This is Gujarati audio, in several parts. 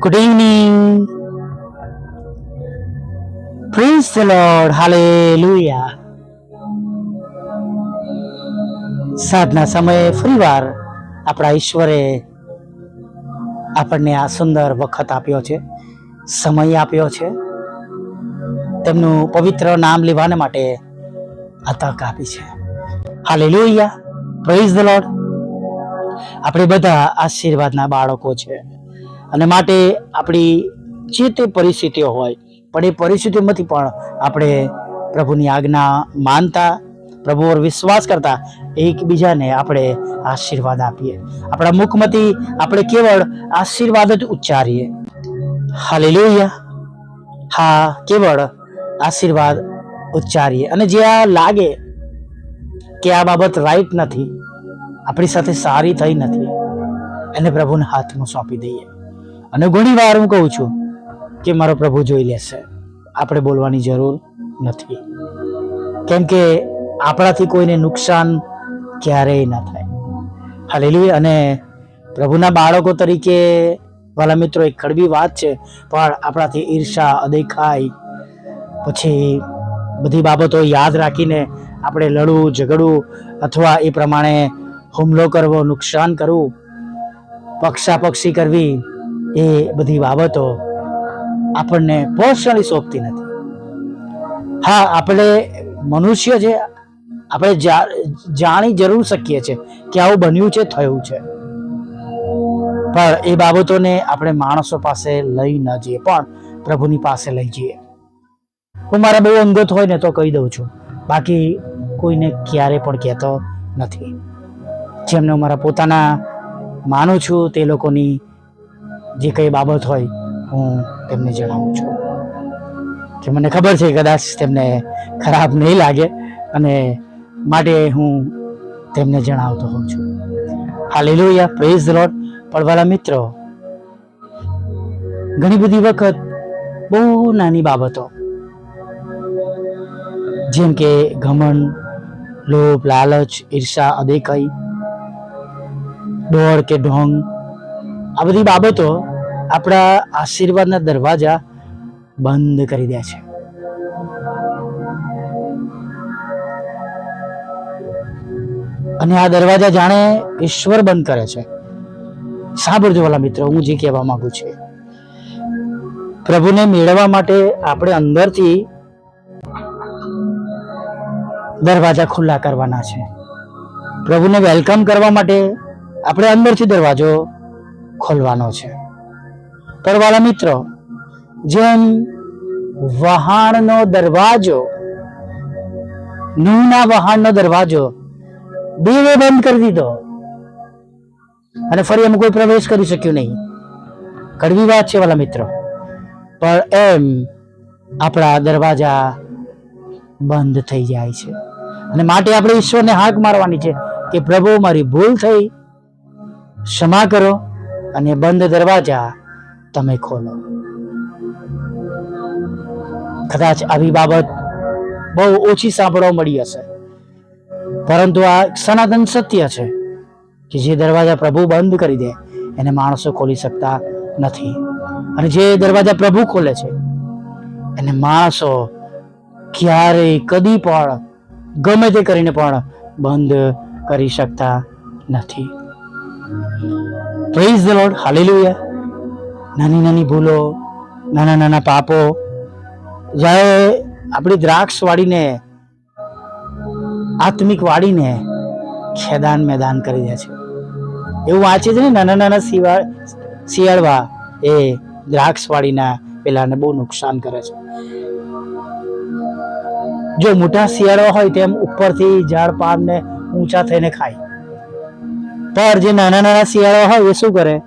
Good evening. Praise the Lord. Hallelujah. સાધના સમયે ફરીવાર આપણા ઈશ્વરે આપણને આ સુંદર વખત આપ્યો છે, સમય આપ્યો છે તેમનું પવિત્ર નામ લેવાને માટે આ તક આપી છે હાલે લોહિયા પ્રેઝ ધ લોર્ડ આપણે બધા આશીર્વાદના બાળકો છે. અને માટે આપણી જે તે પરિસ્થિતિઓ હોય, પણ એ પરિસ્થિતિમાંથી પણ આપણે પ્રભુની આજ્ઞા માનતા, પ્રભુ પર વિશ્વાસ કરતા, એકબીજાને આપણે આશીર્વાદ આપીએ. આપણા મુખમાંથી આપણે કેવળ આશીર્વાદ જ ઉચ્ચારીએ. હાલેલુયા. હા, કેવળ આશીર્વાદ ઉચ્ચારીએ. અને જે આ લાગે કે આ બાબત રાઈટ નથી આપણી સાથે સારી થઈ નથી. એને પ્રભુના હાથમાં સોંપી દઈએ. અને ઘણી વાર હું કહું છું કે મારો પ્રભુ જોઈ લેશે. આપણે બોલવાની જરૂર નથી. કેમ કે આપણાથી કોઈને નુકસાન ક્યારેય ન થાય. હાલેલી અને પ્રભુના બાળકો તરીકે વાલા મિત્રો, એક કડવી વાત છે, પણ આપણાથી ઈર્ષા અદેખાઈ પછી બધી બાબતો યાદ રાખીને આપણે લડવું, ઝઘડવું, અથવા એ પ્રમાણે હુમલો કરવો, નુકસાન કરવું, પક્ષાપક્ષી કરવી એ બધી બાબતો આપણને પર્સનલી સોંપતી નથી. હા, આપણે મનુષ્ય છે આપણે જાણી જરૂર શકીએ છીએ કે આવું બન્યું છે, થયું છે. પણ એ બાબતોને આપણે માણસો પાસે લઈ ન જઈએ, પણ પ્રભુની પાસે લઈ જઈએ. હું મારા બહુ અંગત હોય ને તો કહી દઉં છું. બાકી કોઈને ક્યારે પણ કહેતો નથી. જેમને હું મારા પોતાના માનું છું, તે લોકોની જે કંઈ બાબત હોય, હું તેમને જણાવું છું. કે મને ખબર છે કદાચ તેમને ખરાબ નહીં લાગે અને માટે હું તેમને જણાવતો હોઉં છું. Hallelujah, praise the Lord. પણ વાલા મિત્રો, ઘણી બધી વખત બહુ નાની બાબતો, જેમ કે ઘમંડ, લોભ, લાલચ, ઈર્ષા અદેખાઈ ડોળ કે ઢોંગ. આ બધી બાબતો આપણા આશીર્વાદના દરવાજા બંધ કરી દે છે. અને આ દરવાજા જાણે ઈશ્વર બંધ કરે છે. સાંભળજો વાલા મિત્રો, હું જે કહેવા માંગુ છું. પ્રભુને મેળવવા માટે આપણે અંદરથી દરવાજા ખુલ્લા કરવાના છે. પ્રભુને વેલકમ કરવા માટે આપણે અંદરથી દરવાજો ખોલવાનો છે. પરવાળા મિત્રો, જેમ વહાણનો દરવાજો, નૂના વહાણનો દરવાજો દેવે બંધ કરી દીધો અને ફરી એમ કોઈ પ્રવેશ કરી શક્યું નહીં. કડવી વાત છે વાલા મિત્રો, પણ એમ આપણા દરવાજા બંધ થઈ જાય છે. અને માટે આપણે ઈશ્વરને હાક મારવાની છે કે પ્રભુ, મારી ભૂલ થઈ ક્ષમા કરો અને બંધ દરવાજા તમે ખોલો. કદાચ આવી બાબત બહુ ઓછી સાંભળવા મળી હશે. પરંતુ આ સનાતન સત્ય છે કે જે દરવાજા પ્રભુ બંધ કરી દે, એને માણસો ખોલી શકતા નથી. અને જે દરવાજા પ્રભુ ખોલે છે, એને માણસો ક્યારેય કદી પણ ગમે તે કરીને પણ બંધ કરી શકતા નથી. પ્રેઝ ધ લોર્ડ હાલેલુયા નાની નાની ભૂલો, નાના નાના પાપો. જ્યારે આપણી દ્રાક્ષ વાળીને આત્મિક વાળીને ખેદાન મેદાન કરી દે છે. એવું વાંચે છે ને, નાના નાના શિવાળ શિયાળવા એ દ્રાક્ષ વાળીના પેલાને બહુ નુકસાન કરે છે. જો મોટા શિયાળવા હોય તેમ ઉપરથી ઝાડ પાનને ઊંચા થઈને ખાય. પર જે નાના નાના શિયાળા હોય એ શું કરે?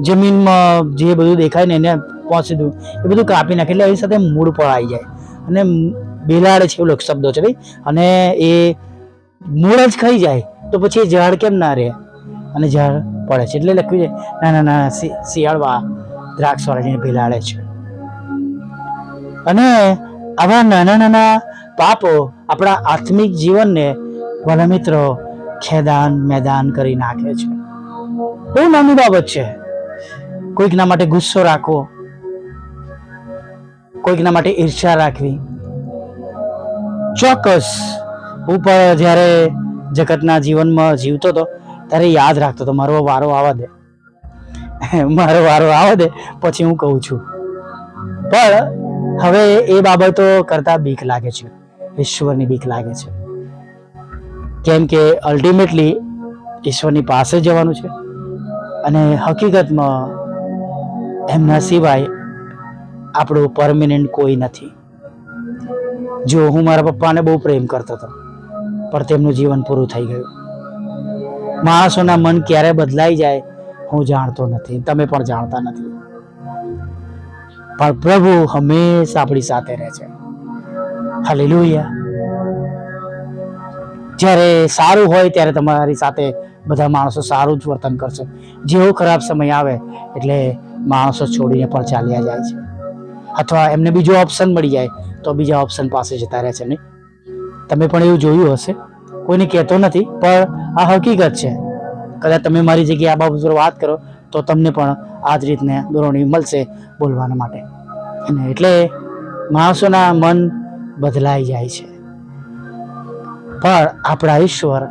જમીનમાં જે બધું દેખાય ને એને પહોંચી દઉં. એ બધું કાપી નાખે એટલે એની સાથે મૂળ પણ આવી જાય. અને બેલાડે છે એવું શબ્દો છે ભાઈ. અને એ મૂળ જ ખાઈ જાય તો પછી ઝાડ કેમ ના રહે? અને ઝાડ પડે છે એટલે લખ્યું છે નાના નાના શિયાળવા દ્રાક્ષવાળા ભેલાડે છે. અને આવા નાના નાના પાપો આપણા આત્મિક જીવનને વાલા મિત્રો ખેદાન મેદાન કરી નાખે છે. બહુ નાની બાબત છે. કોઈકના માટે ગુસ્સો રાખવો, કોઈકના માટે ઈર્ષા રાખવી. ચોક્કસ પણ જ્યારે જગતના જીવનમાં જીવતો હતો, ત્યારે યાદ રાખતો હતો, મારો વારો આવવા દે. મારો વારો આવવા દે, પછી હું કહું છું. પણ હવે એ બાબતો કરતા બીક લાગે છે. ઈશ્વરની બીક લાગે છે. કેમ કે અલ્ટિમેટલી ઈશ્વરની પાસે જવાનું છે. અને હકીકતમાં એમના સિવાય આપણું પરમિનન્ટ કોઈ નથી. જો હું મારા પપ્પાને બહુ પ્રેમ કરતો હતો, પણ તેમનું જીવન પૂરું થઈ ગયું. માણસોના મન ક્યારે બદલાઈ જાય, હું જાણતો નથી. તમે પણ જાણતા નથી. પણ પ્રભુ હંમેશા આપણી સાથે રહે છે. હાલેલુયા જ્યારે સારું હોય ત્યારે તમારી સાથે બધા માણસો સારું જ વર્તન કરશે. જેવો ખરાબ સમય આવે એટલે માણસો છોડીને પણ ચાલ્યા જાય છે. અથવા એમને બીજો ઓપ્શન મળી જાય તો બીજા ઓપ્શન પાસે જતા રહે છે, નહીં? તમે પણ એવું જોયું હશે? કોઈને કહેતો નથી, પણ આ હકીકત છે. કદાચ તમે મારી જગ્યાએ આ બાબત પર વાત કરો તો તમને પણ આ જ રીતને દોરણી મળશે બોલવાના માટે. અને એટલે માણસોના મન બદલાઈ જાય છે. પણ આપણા ઈશ્વર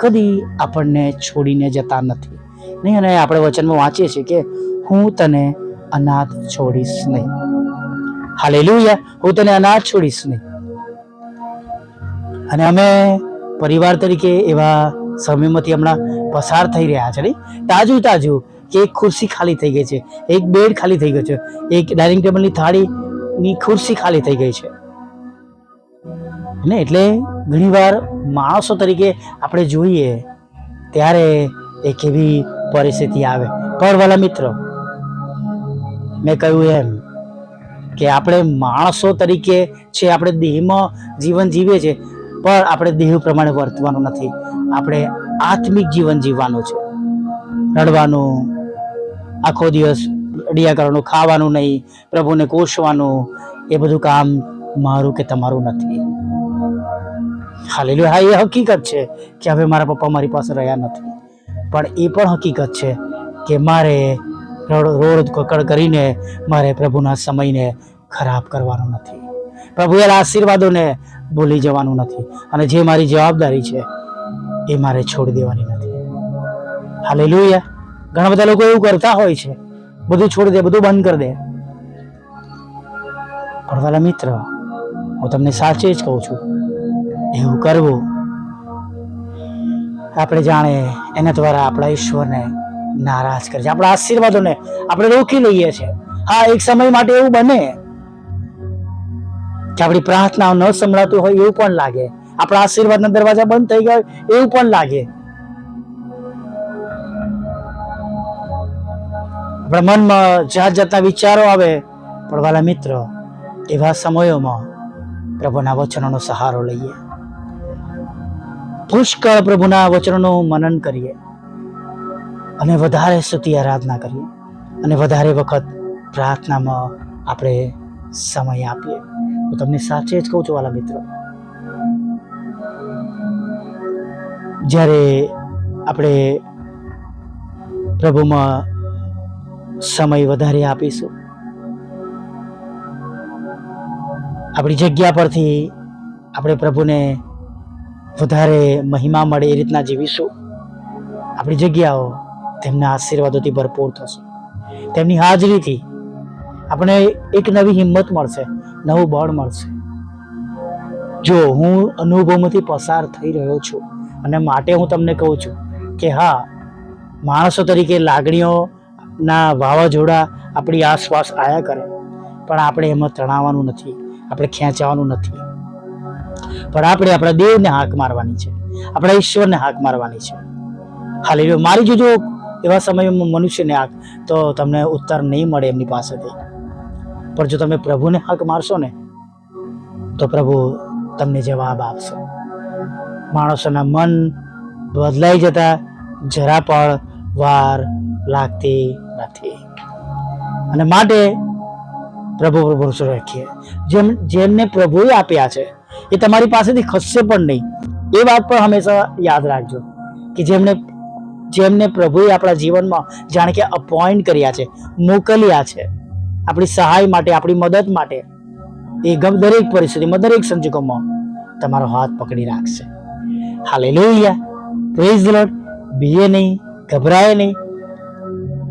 કદી આપણને છોડીને જતા નથી. નહીં, અને આપણે વચનમાં વાંચીએ છીએ કે હું તને અનાથ છોડીશ નહીં. હાલેલુયા, હું તને અનાથ છોડીશ નહીં. અને અમે પરિવાર તરીકે એવા સમયમાંથી હમણાં પસાર થઈ રહ્યા છે તાજું તાજું કે એક ખુરશી ખાલી થઈ ગઈ છે, એક બેડ ખાલી થઈ ગયો છે, એક ડાઇનિંગ ટેબલની થાળીની ખુરશી ખાલી થઈ ગઈ છે. ને એટલે ઘણીવાર માણસો તરીકે આપણે જોઈએ ત્યારે એક એવી પરિસ્થિતિ આવે. પણ વાલા મિત્રો, મેં કહ્યું એમ કે આપણે માણસો તરીકે છે, આપણે દેહમાં જીવન જીવીએ છીએ, પણ આપણે દેહ પ્રમાણે વર્તવાનું નથી. આપણે આત્મિક જીવન જીવવાનું છે. રડવાનું, આખો દિવસ રડિયા કરવાનું, ખાવાનું નહીં, પ્રભુને કોશવાનું એ બધું કામ મારું કે તમારું નથી. હાલેલુયા હા, એ હકીકત છે કે હવે મારા પપ્પા મારી પાસે રહ્યા નથી. પણ એ પણ હકીકત છે કે મારે રોડ કકડ કરીને મારે પ્રભુના સમયને ખરાબ કરવાનો નથી. પ્રભુએલા આશીર્વાદોને ભૂલી જવાનું નથી અને જે મારી જવાબદારી છે એ મારે છોડી દેવાની નથી. હાલેલુયા. ઘણા બધા લોકો એવું કરતા હોય છે. બધું છોડી દે, બધું બંધ કરી દે. પણ મિત્ર, હું તમને સાચે જ કહું છું. એવું કરવું? આપણે જાણે એના દ્વારા આપણા ઈશ્વરને નારાજ કરે છે. આપણા આશીર્વાદોને આપણે રોકી લઈએ છીએ હા, એક સમય માટે એવું બને કે આપણી પ્રાર્થનાઓ ન સંભળાતું હોય એવું પણ લાગે. આપણા આશીર્વાદના દરવાજા બંધ થઈ ગયા એવું પણ લાગે. આપણા મનમાં જાત જાતના વિચારો આવે, પણ વાલા મિત્ર, એવા સમયોમાં પ્રભુના વચનોનો સહારો લઈએ. પુષ્કળ પ્રભુના વચનોનું મનન કરીએ અને વધારે સ્તુતિ આરાધના કરીએ અને વધારે વખત પ્રાર્થનામાં આપણે સમય આપીએ. હું તમને સાચે જ કહું છું, વાલા મિત્રો. જ્યારે આપણે પ્રભુમાં સમય વધારે આપીશું, આપણી જગ્યા પરથી આપણે પ્રભુને વધારે મહિમા મળે એ રીતના જીવીશું. આપણી જગ્યાઓ તેમના આશીર્વાદોથી ભરપૂર થશે. તેમની હાજરીથી આપણે એક નવી હિંમત મળશે, નવું બળ મળશે. જો હું અનુભવમાંથી પસાર થઈ રહ્યો છું અને માટે હું તમને કહું છું કે હા, માણસો તરીકે લાગણીઓના વાવાઝોડા આપણી આસપાસ આયા કરે, પણ આપણે એમાં તણાવવાનું નથી, આપણે ખેંચાવાનું નથી. પણ આપણે આપણા દેવને હાક મારવાની છે. આપણા ઈશ્વરને હાક મારવાની છે. હાલી મારી જોજો, એવા સમયમાં મનુષ્યને હાક, તો તમને ઉત્તર નહીં મળે એમની પાસેથી. પણ જો તમે પ્રભુને હાક મારશો ને, તો પ્રભુ તમને જવાબ આપશે. માણસોના મન બદલાઈ જતા જરા પણ વાર લાગતી નથી. અને માટે પ્રભુ પ્રભુ રાખીએ. જેમ, જેમને પ્રભુએ આપ્યા છે એ તમારી પાસેથી ખસશે પણ નહીં. એ વાત પણ હંમેશા યાદ રાખજો કે જેમને જેમને પ્રભુએ આપણા જીવનમાં જાણે કે અપોઇન્ટ કર્યા છે, મોકલ્યા છે, આપણી સહાય માટે, આપણી મદદ માટે, એ ગમ દરેક પરિસ્થિતિમાં, દરેક સંજોગોમાં તમારો હાથ પકડી રાખશે. હાલેલુયા પ્રેઝ લોટ બીએ નહીં, ગભરાય નહીં.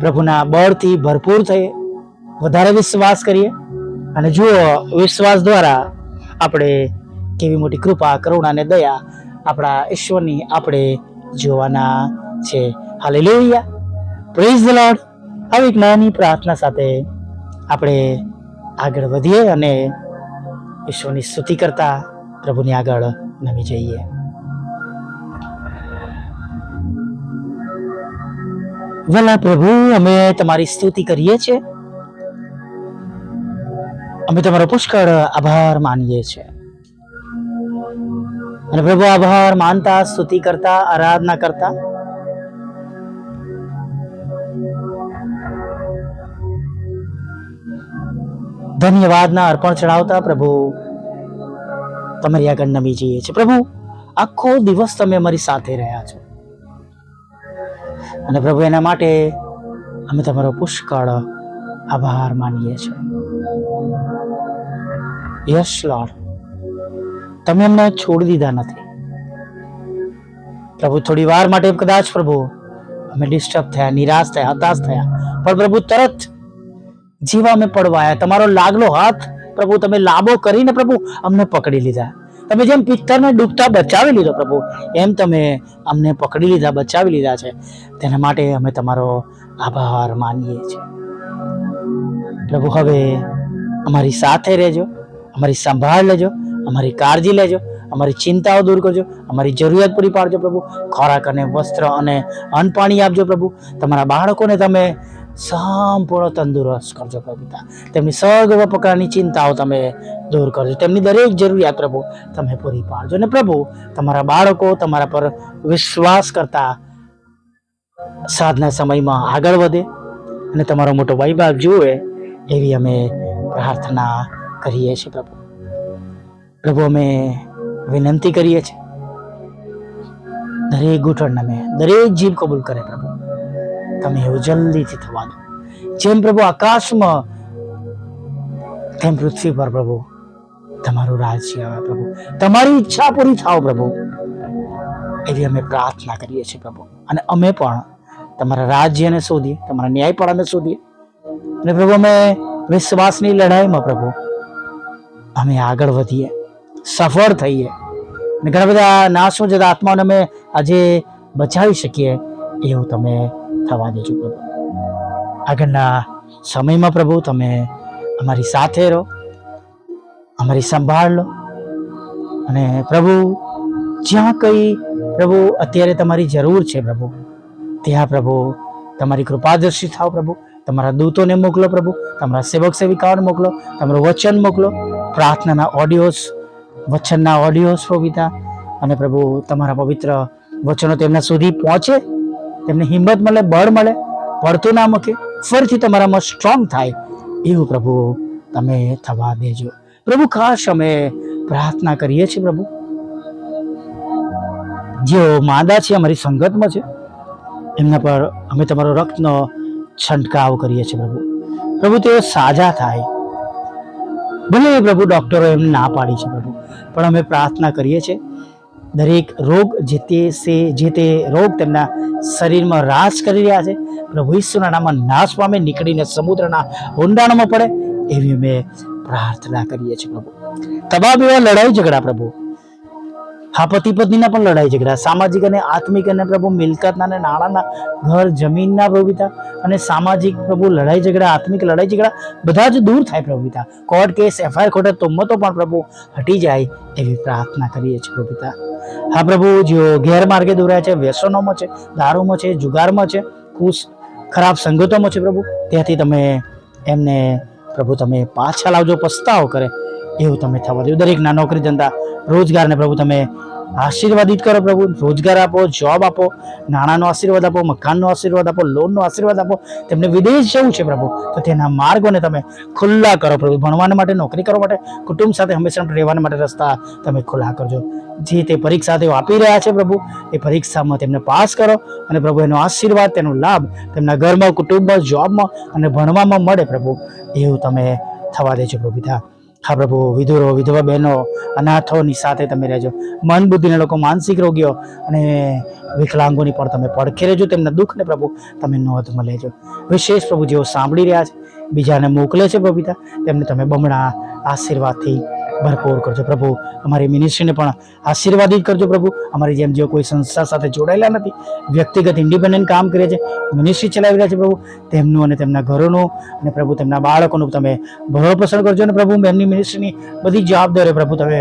પ્રભુના બળથી ભરપૂર થઈએ. વધારે વિશ્વાસ કરીએ. અને જુઓ, વિશ્વાસ દ્વારા આપણે કેવી મોટી કૃપા, કરુણા અને દયા આપણા ઈશ્વરની આપણે જોવાના છે. હાલેલુયા પ્રેઝ ધ લોર્ડ આવી એક નાની પ્રાર્થના સાથે આપણે આગળ વધીએ અને ઈશ્વરની સ્તુતિ કરતા પ્રભુની આગળ નમી જઈએ. વલા પ્રભુ, અમે તમારી સ્તુતિ કરીએ છીએ. અમે તમારો પુષ્કળ આભાર માનીએ છીએ. અને પ્રભુ આભાર માનતા, સ્તુતિ કરતા, આરાધના કરતા. ધન્યવાદના અર્પણ ચડાવતા પ્રભુ, તમારી આગળ નમી જઈએ છીએ. પ્રભુ, આખો દિવસ તમે અમારી સાથે રહ્યા છો. અને પ્રભુ, એના માટે અમે તમારો પુષ્કળ આભાર માનીએ છીએ. યશ લોર્ડ તમે અમને છોડી દીધા નથી. પ્રભુ, થોડી વાર માટે કદાચ પ્રભુ, અમે ડિસ્ટર્બ થયા, નિરાશ થયા, હતાશ થયા. પણ પ્રભુ, તરત જીવા અમે પડવાયા તમારો લાગલો હાથ, પ્રભુ, તમે લાંબો કરીને પ્રભુ, અમને પકડી લીધા. તમે જેમ પિત્તરને ડૂબતા બચાવી લીધો પ્રભુ, એમ તમે અમને પકડી લીધા, બચાવી લીધા છે. તેના માટે અમે તમારો આભાર માનીએ છીએ. પ્રભુ, હવે અમારી સાથે રહેજો, અમારી સંભાળ લેજો અમારી કાળજી લેજો, અમારી ચિંતાઓ દૂર કરજો, અમારી જરૂરિયાત પૂરી પાડજો પ્રભુ. ખોરાક અને વસ્ત્ર અને અન્ન આપજો પ્રભુ. તમારા બાળકોને તમે સંપૂર્ણ તંદુરસ્ત કરજો પ્રભુતા તેમની સર્વ પ્રકારની ચિંતાઓ તમે દૂર કરજો. તેમની દરેક જરૂરિયાત પ્રભુ તમે પૂરી પાડજો. અને પ્રભુ, તમારા બાળકો તમારા પર વિશ્વાસ કરતા સાધના સમયમાં આગળ વધે અને તમારો મોટો વૈભાગ જુએ એવી અમે પ્રાર્થના કરીએ છીએ પ્રભુ. પ્રભુ, અમે વિનંતી કરીએ છીએ. દરેક ઘૂંટણ અમે દરેક જીભ કબૂલ કરે પ્રભુ. તમે એવું જલ્દીથી થવા દો. જેમ પ્રભુ આકાશમાં, તેમ પૃથ્વી પર પ્રભુ, તમારું રાજ્ય આવે પ્રભુ. તમારી ઈચ્છા પૂરી થાવ પ્રભુ. એવી અમે પ્રાર્થના કરીએ છીએ પ્રભુ. અને અમે પણ તમારા રાજ્યને શોધીએ, તમારા ન્યાયપણાને શોધીએ. અને પ્રભુ, અમે વિશ્વાસની લડાઈમાં પ્રભુ, અમે આગળ વધીએ. સફળ થઈએ. અને ઘણા બધા નાશો જતા આત્માઓને અમે આજે બચાવી શકીએ, એવું તમે થવા દેજો પ્રભુ. આગળના સમયમાં પ્રભુ તમે અમારી સાથે રહો, અમારી સંભાળ લો. અને પ્રભુ, જ્યાં કંઈ પ્રભુ અત્યારે તમારી જરૂર છે પ્રભુ, ત્યાં પ્રભુ તમારી કૃપાદર્શી થાવ પ્રભુ. તમારા દૂતોને મોકલો પ્રભુ, તમારા સેવક સેવિકાઓને મોકલો, તમારું વચન મોકલો, પ્રાર્થનાના ઓડિયોઝ વચનના ઓડિયો પ્રભુતા અને પ્રભુ તમારા પવિત્ર વચનો તેમના સુધી પહોંચે, તેમને હિંમત મળે, બળ મળે, પડતું ના મૂકે, ફરીથી તમારામાં સ્ટ્રોંગ થાય. એવું પ્રભુ તમે થવા દેજો. પ્રભુ ખાસ અમે પ્રાર્થના કરીએ છીએ પ્રભુ. જેઓ માદા છે, અમારી સંગતમાં છે, એમના પર અમે તમારો રક્તનો છંટકાવ કરીએ છીએ પ્રભુ. પ્રભુ, તેઓ સાજા થાય. ભલે પ્રભુ ડોક્ટરો એમને ના પાડી છે પ્રભુ. પણ અમે પ્રાર્થના કરીએ છીએ. દરેક રોગ જે તે સે, જે તે રોગ તેમના શરીરમાં રાસ કરી રહ્યા છે. પ્રભુ ઈશ્વરના નામમાં નાશ પામે, નીકળીને સમુદ્રના ઊંડાણમાં પડે, એવી અમે પ્રાર્થના કરીએ છીએ પ્રભુ. તમામ એવા લડાઈ ઝઘડા પ્રભુ. હા પતિ પત્નીના પણ લડાઈ ઝઘડા, સામાજિક અને આત્મિક અને પ્રભુ મિલકતના અને નાણાંના ઘર જમીનના પ્રભુતા અને સામાજિક પ્રભુ લડાઈ ઝઘડા, આત્મિક લડાઈ ઝઘડા, બધા જ દૂર થાય પ્રભુતા. કોર્ટ કેસ, એફઆઈઆર ખોટે તોમતો પણ પ્રભુ હટી જાય એવી પ્રાર્થના કરીએ છીએ પ્રભુતા. હા, પ્રભુ, જેઓ ગેરમાર્ગે દોર્યા છે, વ્યસનોમાં છે, દારૂમાં છે, જુગારમાં છે ખુશ ખરાબ સંગતોમાં છે પ્રભુ, ત્યાંથી તમે એમને પ્રભુ તમે પાછા લાવજો, પસ્તાવો કરે. એવું તમે થવા દો. દરેકના નોકરી ધંધા રોજગારને પ્રભુ તમે આશીર્વાદિત કરો પ્રભુ. રોજગાર આપો જોબ આપો, નાણાંનો આશીર્વાદ આપો, મકાનનો આશીર્વાદ આપો લોનનો આશીર્વાદ આપો. તેમને વિદેશ જવું છે પ્રભુ. તો તેના માર્ગોને તમે ખુલ્લા કરો પ્રભુ. ભણવાને માટે, નોકરી કરવા માટે, કુટુંબ સાથે હંમેશા રહેવાને માટે રસ્તા તમે ખુલ્લા કરજો. જે તે પરીક્ષા તેઓ આપી રહ્યા છે પ્રભુ, એ પરીક્ષામાં તેમને પાસ કરો અને પ્રભુ એનો આશીર્વાદ, તેનો લાભ તેમના ઘરમાં, કુટુંબમાં જોબમાં અને ભણવામાં મળે પ્રભુ. એવું તમે થવા દેજો પ્રભુ પિતા. હા પ્રભુ, વિધુરો, વિધવા બહેનો, અનાથોની સાથે તમે રહેજો. મન બુદ્ધિના લોકો માનસિક રોગીઓ અને વિકલાંગોની પણ તમે પડખે રહેજો. તેમના દુઃખને પ્રભુ તમે નોંધમાં લેજો. વિશેષ પ્રભુ જેઓ સાંભળી રહ્યા છે, બીજાને મોકલે છે પ્રભુ તેમને તમે બમણા આશીર્વાદથી ભરપૂર કરજો પ્રભુ. અમારી મિનિસ્ટ્રીને પણ આશીર્વાદિત કરજો પ્રભુ. અમારી જેમ જેઓ કોઈ સંસ્થા સાથે જોડાયેલા નથી, વ્યક્તિગત ઇન્ડિપેન્ડન્ટ કામ કરે છે મિનિસ્ટ્રી ચલાવી રહ્યા છે પ્રભુ, તેમનું અને તેમના ઘરોનું અને પ્રભુ તેમના બાળકોનું તમે ભરણ કરજો અને પ્રભુ. એમની મિનિસ્ટ્રીની બધી જવાબદારીઓ પ્રભુ તમે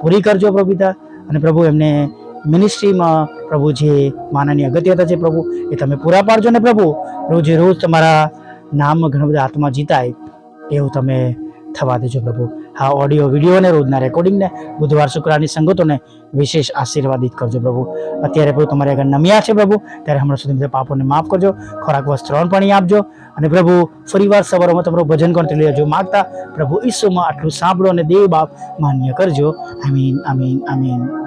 પૂરી કરજો પ્રભુ પિતા. અને પ્રભુ એમને મિનિસ્ટ્રીમાં પ્રભુ જે માનાની અગત્યતા છે પ્રભુ, એ તમે પૂરા પાડજો ને પ્રભુ. રોજે રોજ તમારા નામમાં ઘણા બધા આત્મા જીતાય, એવું તમે થવા દેજો પ્રભુ. હા ઓડિયો વિડીયોને રોજના રેકોર્ડિંગને બુધવાર શુક્રવારની સંગતોને વિશેષ આશીર્વાદિત કરજો પ્રભુ. અત્યારે પ્રભુ તમારે આગળ નમ્યા છે પ્રભુ, ત્યારે હમણાં સુધી પાપોને માફ કરજો, ખોરાક વસ્ત્રોણ પાણી આપજો અને પ્રભુ ફરીવાર સવારોમાં તમારું ભજન કરતી લેજો. માગતા પ્રભુ ઈસુમાં આટલું સાંભળો અને દેવ બાપ માન્ય કરજો. આમીન આમીન આમીન.